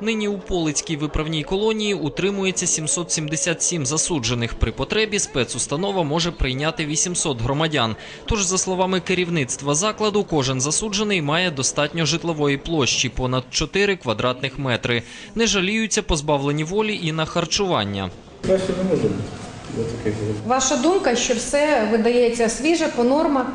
Нині у Полицькій виправній колонії утримується 777 засуджених. При потребі спецустанова може прийняти 800 громадян. Тож, за словами керівництва закладу, кожен засуджений має достатньо житлової площі – понад 4 квадратних метри. Не жаліються позбавлені волі і на харчування. Краще не може бути. Ваша думка, що все видається свіже по нормах?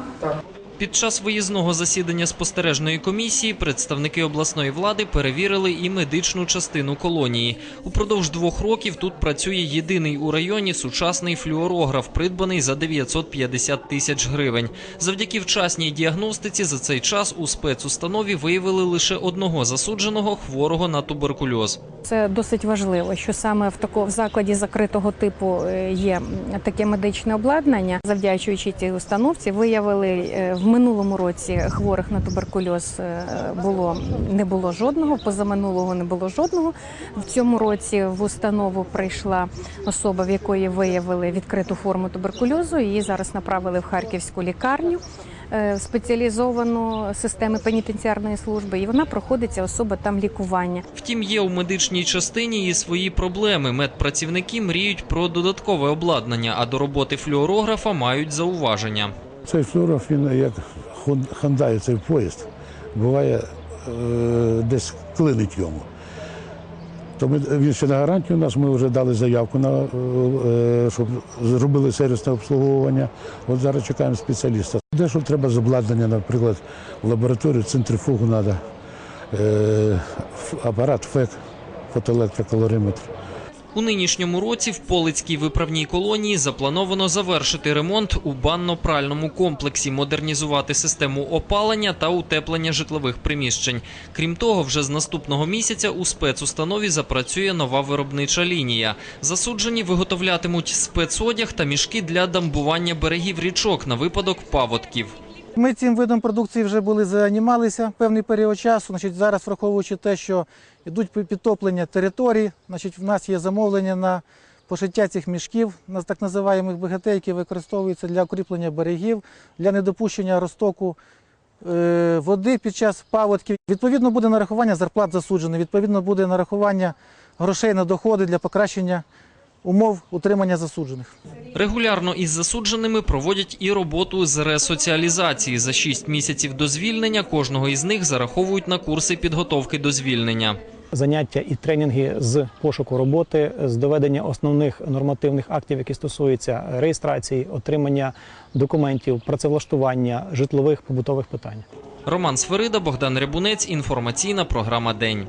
Під час виїзного засідання спостережної комісії представники обласної влади перевірили і медичну частину колонії. Упродовж двох років тут працює єдиний у районі сучасний флюорограф, придбаний за 950 тисяч гривень. Завдяки вчасній діагностиці за цей час у спецустанові виявили лише одного засудженого хворого на туберкульоз. Це досить важливо, що саме в такому закладі закритого типу е, є таке медичне обладнання. Завдячуючи цій установці, виявили е, в минулому році хворих на туберкульоз е, було не було жодного. Позаминулого не було жодного. В цьому році в установу прийшла особа, в якої виявили відкриту форму туберкульозу. Її зараз направили в харківську лікарню. е, Спеціалізовану системи пенітенціарної служби, і вона проходиться особа там лікування. Втім, є у медичній частині і свої проблеми. Медпрацівники мріють про додаткове обладнання, а до роботи флюорографа мають зауваження. Цей флюоров, він як хандає цей поїзд, буває е, десь клинить йому. То ми, він ще на гарантію у нас, ми вже дали заявку, на, е, щоб зробили сервісне обслуговування. От зараз чекаємо спеціаліста. Дещо треба з обладнання, наприклад, в лабораторію, центрифугу треба, апарат ФЕК, фотоелектрокалориметр. У нинішньому році в Полицькій виправній колонії заплановано завершити ремонт у банно-пральному комплексі, модернізувати систему опалення та утеплення житлових приміщень. Крім того, вже з наступного місяця у спецустанові запрацює нова виробнича лінія. Засуджені виготовлятимуть спецодяг та мішки для дамбування берегів річок на випадок паводків. Ми цим видом продукції вже були займалися певний період часу. Значить, зараз, враховуючи те, що йдуть підтоплення територій, значить, в нас є замовлення на пошиття цих мішків, на так називаємих БГТ, які використовуються для укріплення берегів, для недопущення розтоку е, води під час паводків. Відповідно, буде нарахування зарплат засуджених, відповідно, буде нарахування грошей на доходи для покращення умов утримання засуджених. Регулярно із засудженими проводять і роботу з ресоціалізації. За 6 місяців до звільнення кожного із них зараховують на курси підготовки до звільнення. заняття і тренінги з пошуку роботи, з доведення основних нормативних актів, які стосуються реєстрації, отримання документів, працевлаштування житлових побутових питань. Роман Сферида, Богдан Рябунець. Інформаційна програма День.